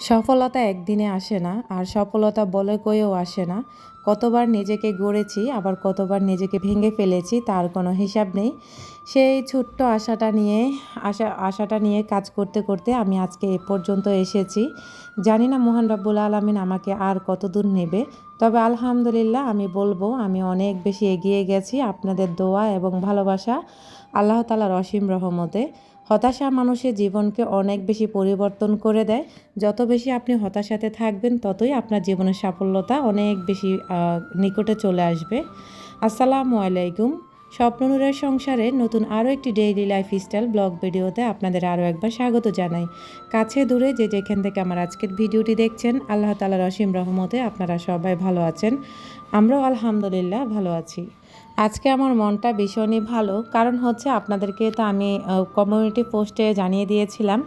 সফলতা একদিনে আসে না, আর সফলতা বলে কয়েও আসে না। কতবার নিজেকে গড়েছি, আবার কতবার নিজেকে ভেঙে ফেলেছি, তার কোনো হিসাব নেই। সেই ছোট্ট আশাটা নিয়ে, আশা, আশাটা নিয়ে কাজ করতে করতে আমি আজকে এ পর্যন্ত এসেছি। জানি না মোহান রব্বুল আলমিন আমাকে আর কত দূর নেবে। তবে আলহামদুলিল্লাহ আমি বলব, আমি অনেক বেশি এগিয়ে গেছি আপনাদের দোয়া এবং ভালোবাসা আল্লাহ তালার অসীম রহমতে। হতাশা মানুষের জীবনকে অনেক বেশি পরিবর্তন করে দেয়। যত বেশি আপনি হতাশাতে থাকবেন, ততই আপনার জীবনের সাফল্যতা অনেক বেশি নিকটে চলে আসবে। আসসালামু আলাইকুম। স্বপ্ননুরের সংসারে নতুন আরও একটি ডেইলি লাইফ স্টাইল ব্লগ ভিডিওতে আপনাদের আরও একবার স্বাগত জানাই। কাছে দূরে যে যেখান থেকে আমার আজকের ভিডিওটি দেখছেন, আল্লাহ তালার অসীম রহমতে আপনারা সবাই ভালো আছেন। আমরাও আলহামদুলিল্লাহ ভালো আছি। আজকে আমার মনটা ভীষণই ভালো, কারণ হচ্ছে আপনাদেরকে তো আমি কমিউনিটি পোস্টে জানিয়ে দিয়েছিলাম।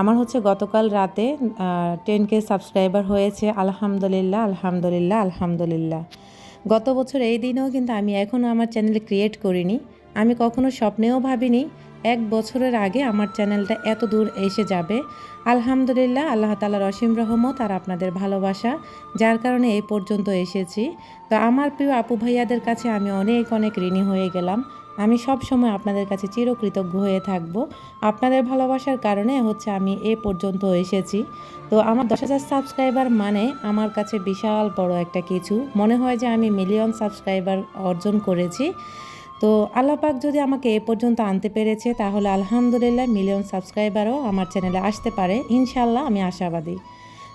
আমার হচ্ছে গতকাল রাতে টেন কে সাবস্ক্রাইবার হয়েছে, আলহামদুলিল্লাহ আলহামদুলিল্লাহ আলহামদুলিল্লাহ। গত বছর এই দিনেও কিন্তু আমি এখনও আমার চ্যানেল ক্রিয়েট করিনি। আমি কখনো স্বপ্নেও ভাবিনি এক বছরের আগে আমার চ্যানেলটা এত দূর এসে যাবে। আলহামদুলিল্লাহ, আল্লাহ তালার অসীম রহমত আর আপনাদের ভালোবাসা, যার কারণে এই পর্যন্ত এসেছি। তো আমার প্রিয় আপু ভাইয়াদের কাছে আমি অনেক অনেক ঋণী হয়ে গেলাম। আমি সব সময় আপনাদের কাছে চিরকৃতজ্ঞ হয়ে থাকব। আপনাদের ভালোবাসার কারণে হচ্ছে আমি এ পর্যন্ত এসেছি। তো আমার দশ হাজার সাবস্ক্রাইবার মানে আমার কাছে বিশাল বড় একটা কিছু। মনে হয় যে আমি মিলিয়ন সাবস্ক্রাইবার অর্জন করেছি। তো আল্লাপাক যদি আমাকে এ পর্যন্ত আনতে পেরেছে, তাহলে আলহামদুলিল্লাহ মিলিয়ন সাবস্ক্রাইবারও আমার চ্যানেলে আসতে পারে। ইনশাল্লাহ আমি আশাবাদী।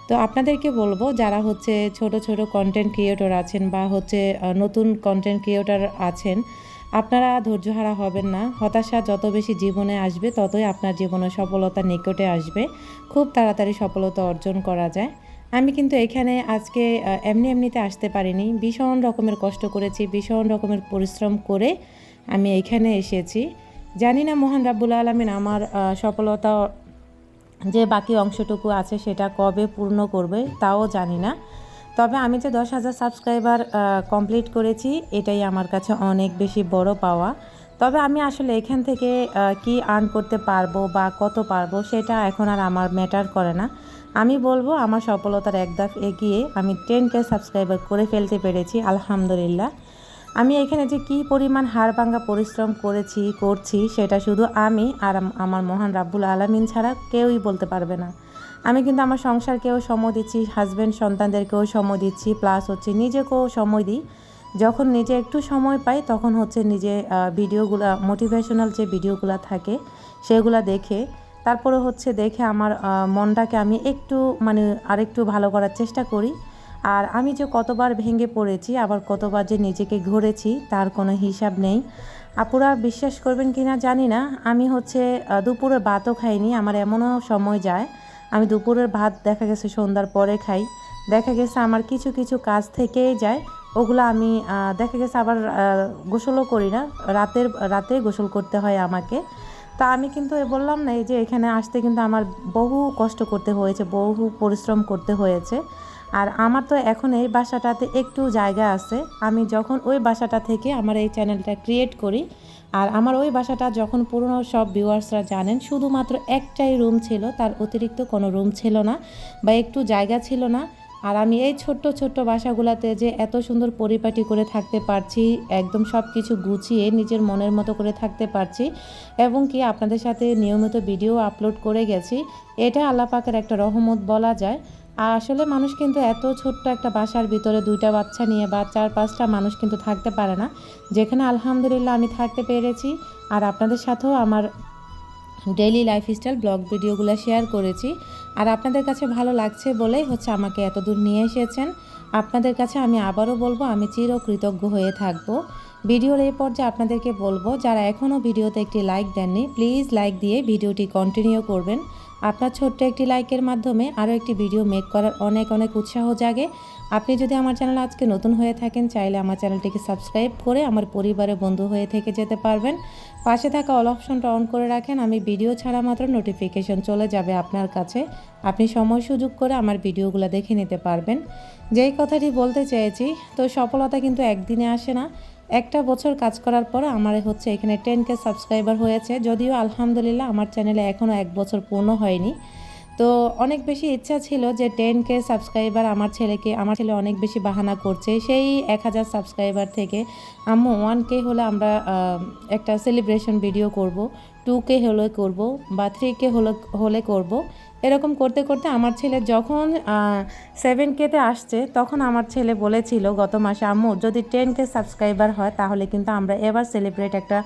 তো আপনাদেরকে বলব, যারা হচ্ছে ছোট ছোট কন্টেন্ট ক্রিয়েটর আছেন বা হচ্ছে নতুন কন্টেন্ট ক্রিয়েটর আছেন আপনারা ধৈর্যহারা হবেন না। হতাশা যত বেশি জীবনে আসবে, ততই আপনার জীবনে সফলতা নিকটে আসবে। খুব তাড়াতাড়ি সফলতা অর্জন করা যায়। আমি কিন্তু এখানে আজকে এমনি এমনিতে আসতে পারিনি। ভীষণ রকমের কষ্ট করেছি, ভীষণ রকমের পরিশ্রম করে আমি এখানে এসেছি। জানি না মোহন রাব্বুল আলমিন আমার সফলতা যে বাকি অংশটুকু আছে সেটা কবে পূর্ণ করবে, তাও জানি না। তবে আমি যে দশ হাজার সাবস্ক্রাইবার কমপ্লিট করেছি, এটাই আমার কাছে অনেক বেশি বড় পাওয়া। তবে আমি আসলে এখান থেকে কি আর্ন করতে পারব বা কত পারব সেটা এখন আর আমার ম্যাটার করে না। আমি বলব আমার সফলতার এক ধাপ এগিয়ে আমি টেন কে সাবস্ক্রাইবার করে ফেলতে পেরেছি, আলহামদুলিল্লাহ। আমি এখানে যে কি পরিমাণ হাড় ভাঙ্গা পরিশ্রম করেছি, করছি সেটা শুধু আমি আর আমার মহান রাব্বুল আলমিন ছাড়া কেউই বলতে পারবে না। আমি কিন্তু আমার সংসারকেও সময় দিচ্ছি হাজব্যান্ড সন্তানদেরকেও সময় দিচ্ছি প্লাস হচ্ছে নিজেকেও সময় দিই। যখন নিজে একটু সময় পাই, তখন হচ্ছে নিজে ভিডিওগুলো মোটিভেশনাল যে ভিডিওগুলো থাকে, সেগুলো দেখে, তারপরে হচ্ছে দেখে আমার মনটাকে আমি একটু মানে আরেকটু ভালো করার চেষ্টা করি। আর আমি যে কতবার ভেঙে পড়েছি, আবার কতবার যে নিজেকে ঘুরেছি, তার কোনো হিসাব নেই। আপুরা বিশ্বাস করবেন কি না জানি না। আমি হচ্ছে দুপুরে ভাতও খাইনি, আমার এমনও সময় যায় আমি দুপুরের ভাত দেখা গেছে সন্ধ্যার পরে খাই। দেখা গেছে আমার কিছু কিছু কাজ থেকেই যায়। ওগুলো আমি দেখা গেছে আবার গোসলও করি না। রাতের, রাতে গোসল করতে হয় আমাকে। তা আমি কিন্তু বললাম না, এই যে এখানে আসতে কিন্তু আমার বহু কষ্ট করতে হয়েছে, বহু পরিশ্রম করতে হয়েছে। আর আমার তো এখন এই বাসাটাতে একটু জায়গা আছে। আমি যখন ওই বাসাটা থেকে আমার এই চ্যানেলটা ক্রিয়েট করি, আর আমার ওই বাসাটা যখন পুরনো সব ভিউয়ার্সরা জানেন, শুধুমাত্র একটাই রুম ছিল, তার অতিরিক্ত কোনো রুম ছিল না বা একটু জায়গা ছিল না। আর আমি এই ছোট্ট ছোট্ট বাসাগুলোতে যে এত সুন্দর পরিপাটি করে থাকতে পারছি, একদম সব কিছু গুছিয়ে নিজের মনের মতো করে থাকতে পারছি, এবং কি আপনাদের সাথে নিয়মিত ভিডিও আপলোড করে গেছি, এটা আল্লাপাকের একটা রহমত বলা যায়। আর আসলে মানুষ কিন্তু এত ছোট্ট একটা বাসার ভিতরে দুইটা বাচ্চা নিয়ে বা চার পাঁচটা মানুষ কিন্তু থাকতে পারে না। যেখানে আলহামদুলিল্লাহ আমি থাকতে পেরেছি আর আপনাদের সাথেও আমার ডেইলি লাইফস্টাইল ব্লগ ভিডিওগুলো শেয়ার করেছি। আর আপনাদের কাছে ভালো লাগছে বলেই হচ্ছে আমাকে এত দূর নিয়ে এসেছেন। আপনাদের কাছে আমি আবারও বলব, আমি চিরকৃতজ্ঞ হয়ে থাকব। ভিডিওর এই পর্যায়ে আপনাদেরকে বলব, যারা এখনও ভিডিওতে একটি লাইক দেননি প্লিজ লাইক দিয়ে ভিডিওটি কন্টিনিউ করবেন। আপনার ছোট্ট একটি লাইকের মাধ্যমে আরও একটি ভিডিও মেক করার অনেক অনেক উৎসাহ জাগে। আপনি যদি আমার চ্যানেল আজকে নতুন হয়ে থাকেন, চাইলে আমার চ্যানেলটিকে সাবস্ক্রাইব করে আমার পরিবারে বন্ধু হয়ে থেকে যেতে পারবেন। পাশে থাকা অল অপশনটা অন করে রাখেন, আমি ভিডিও ছাড়া মাত্র নোটিফিকেশন চলে যাবে আপনার কাছে। আপনি সময় সুযোগ করে আমার ভিডিওগুলো দেখে নিতে পারবেন। যেই কথাটি বলতে চেয়েছি, তো সফলতা কিন্তু একদিনে আসে না। একটা বছর কাজ করার পর আমার হচ্ছে এখানে টেন কে সাবস্ক্রাইবার হয়েছে, যদিও আলহামদুলিল্লাহ আমার চ্যানেলে এখনও এক বছর পূর্ণ হয়নি। তো অনেক বেশি ইচ্ছা ছিল যে টেন কে সাবস্ক্রাইবার আমার ছেলেকে, আমার ছেলে অনেক বেশি বাহানা করছে। সেই এক হাজার সাবস্ক্রাইবার থেকে আম্মু ওয়ান কে হলে আমরা একটা সেলিব্রেশন ভিডিও করব টু কে হলে করব বা থ্রি কে হলে হলে করব। এরকম করতে করতে আমার ছেলে যখন সেভেন কেতে আসছে, তখন আমার ছেলে বলেছিল গত মাসে, আম্মু, যদি টেন কে সাবস্ক্রাইবার হয়, তাহলে কিন্তু আমরা এবার সেলিব্রেট একটা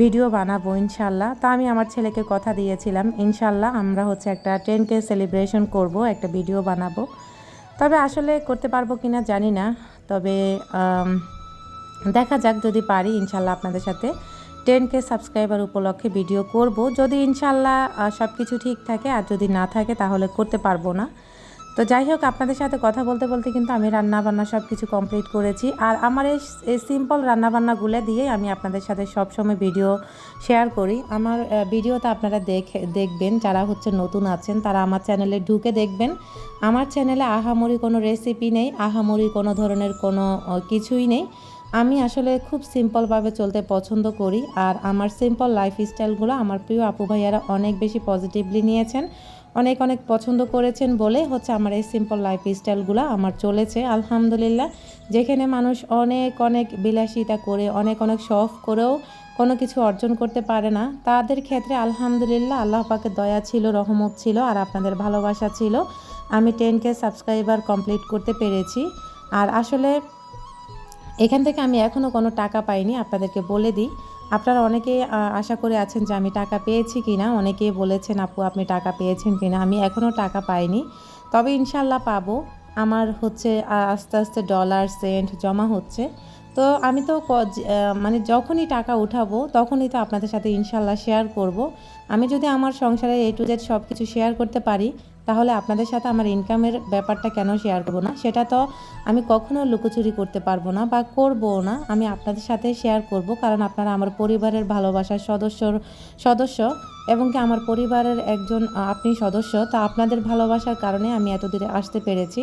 ভিডিও বানাবো, ইনশাল্লাহ। তা আমি আমার ছেলেকে কথা দিয়েছিলাম, ইনশাল্লাহ আমরা হচ্ছে একটা টেন কে সেলিব্রেশন করব, একটা ভিডিও বানাবো। তবে আসলে করতে পারব কি না জানি না, তবে দেখা যাক যদি পারি, ইনশাল্লাহ আপনাদের সাথে। টেন কে সাবস্ক্রাইবার উপলক্ষে ভিডিও করব। যদি ইনশাল্লাহ সব কিছু ঠিক থাকে আর যদি না থাকে তাহলে করতে পারব না। তো যাই হোক আপনাদের সাথে কথা বলতে বলতে কিন্তু আমি রান্না বান্না সব কিছু কমপ্লিট করেছি। আর আমার এই সিম্পল রান্নাবান্নাগুলো দিয়েই আমি আপনাদের সাথে সব সময় ভিডিও শেয়ার করি। আমার আহ, ভিডিওতে আপনারা দেখে দেখবেন। যারা হচ্ছে নতুন আছেন তারা আমার চ্যানেলে ঢুকে দেখবেন। আমার চ্যানেলে আহামরি কোনো রেসিপি নেই আহামরি কোনো ধরনের কোনো কিছুই নেই। আমি আসলে খুব সিম্পলভাবে চলতে পছন্দ করি আর আমার সিম্পল লাইফ স্টাইলগুলো আমার প্রিয় আপু ভাইয়ারা অনেক বেশি পজিটিভলি নিয়েছেন, অনেক অনেক পছন্দ করেছেন বলে হচ্ছে আমার এই সিম্পল লাইফ স্টাইলগুলো আমার চলেছে, আলহামদুলিল্লাহ। যেখানে মানুষ অনেক অনেক বিলাসিতা করে, অনেক অনেক শখ করেও কোনো কিছু অর্জন করতে পারে না, তাদের ক্ষেত্রে আলহামদুলিল্লাহ আল্লাহ পাকের দয়া ছিল, রহমত ছিল আর আপনাদের ভালোবাসা ছিল। আমি টেন কে সাবস্ক্রাইবার কমপ্লিট করতে পেরেছি। আর আসলে এখান থেকে আমি এখনও কোনো টাকা পাইনি, আপনাদেরকে বলে দিই। আপনারা অনেকে আশা করে আছেন যে আমি টাকা পেয়েছি কি না অনেকে বলেছেন, আপু, আপনি টাকা পেয়েছেন কি না আমি এখনও টাকা পাইনি। তবে ইনশাল্লাহ পাবো। আমার হচ্ছে আস্তে আস্তে ডলার সেন্ট জমা হচ্ছে। তো আমি তো মানে যখনই টাকা উঠাবো, তখনই তো আপনাদের সাথে ইনশাল্লাহ শেয়ার করব। আমি যদি আমার সংসারে এ টু জেড সব কিছু শেয়ার করতে পারি, তাহলে আপনাদের সাথে আমার ইনকামের ব্যাপারটা কেন শেয়ার করব না? সেটা তো আমি কখনো লুকোচুরি করতে পারব না বা করবও না। আমি আপনাদের সাথে শেয়ার করব, কারণ আপনারা আমার পরিবারের ভালোবাসার সদস্যর সদস্য এবং কি আমার পরিবারের একজন আপনি সদস্য। তা আপনাদের ভালোবাসার কারণে আমি এত দূরে আসতে পেরেছি।